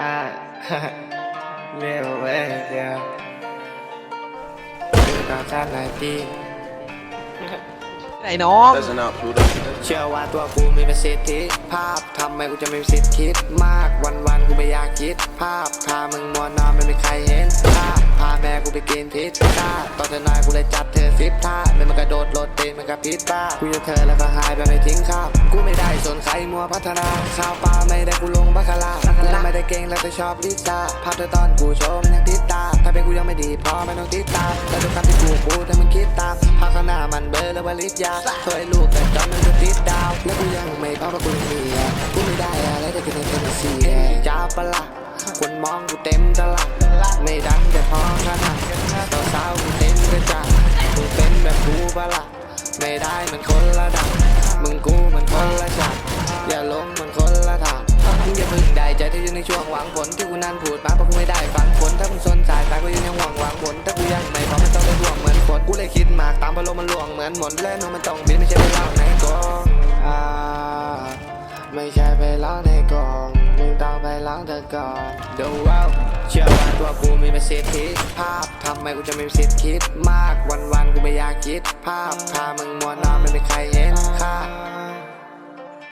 อ่าเร็วเว้ยเดี๋ยวคือตอนชาติไหนที่ไหนน้อง Listen up, Pluto. เชื่อว่าตัวกูมีประสิทธิภาพทำไมกูจะไม่มีสิทธิ์คิด มากวันวันๆกูไม่อยากคิด ภาพพามึงมัวนอนไม่มีใครเห็นภาพพาแม่กูไปกินพิซซ่าตอนเธอน้อยกูเลยจับเธอซิปท่า กระพริบตากูจะเธอแล้วก็หายไปไม่ทิ้งข้าวกูไม่ได้สนใครมัวพัฒนาข้าวปลาไม่ได้กูลงบัคคารากูไม่ได้เก่งแล้วแต่ชอบลิซ่าภาพเธอตอนกูโชว์มันยังติดตา ถ้าเป็นกูยังไม่ดีพอไม่ต้องติดตามแต่ทุกคำที่กูพูดให้มึงคิดตามภาพข้างหน้ามันเบลอแล้วว่าลิศยาช่วยลูกแต่จำมันจะติดดาว แล้วกูยังไม่พร้อมว่ากูยังมีอะกูไม่ได้อะไรแต่กูในเทนเซีจ้าปะละคนมองกูเต็มตลาดไม่ดังแต่พอขนาดต่อสาวกูเต็มกระจาดมึงเป็นแบบกูปะละ ไม่ได้เหมือนคนละดับมึงกูมันคนละชาติอย่าลงมันคนละทางมึงอย่าพึ่งได้ใจที่อยู่ในช่วงหวังผลที่กูนั่นพูดมาเพราะกูไม่ได้ฟังผลถ้ามึงสนใจตายก็ยังยังหวังหวังผลแต่กูยังไม่พอมันต้องได้ห่วงเหมือนคนกูเลยคิดมากตามพลมมันหลวงเหมือนหมดแล้วนมันต้องบินไม่ใช่ไปล่าในกองอ่าไม่ใช่ไปล่าในกองมึงต้องไปล้างเธอก่อนดูว่าเชื่อว่า ตัวกูมีประสิทธิภาพทำไมกูจะไม่มีสิทธิ์คิด มากวันวันๆกูไม่อยากคิด ภาพพามึงมัวนอนไม่มีใครเห็น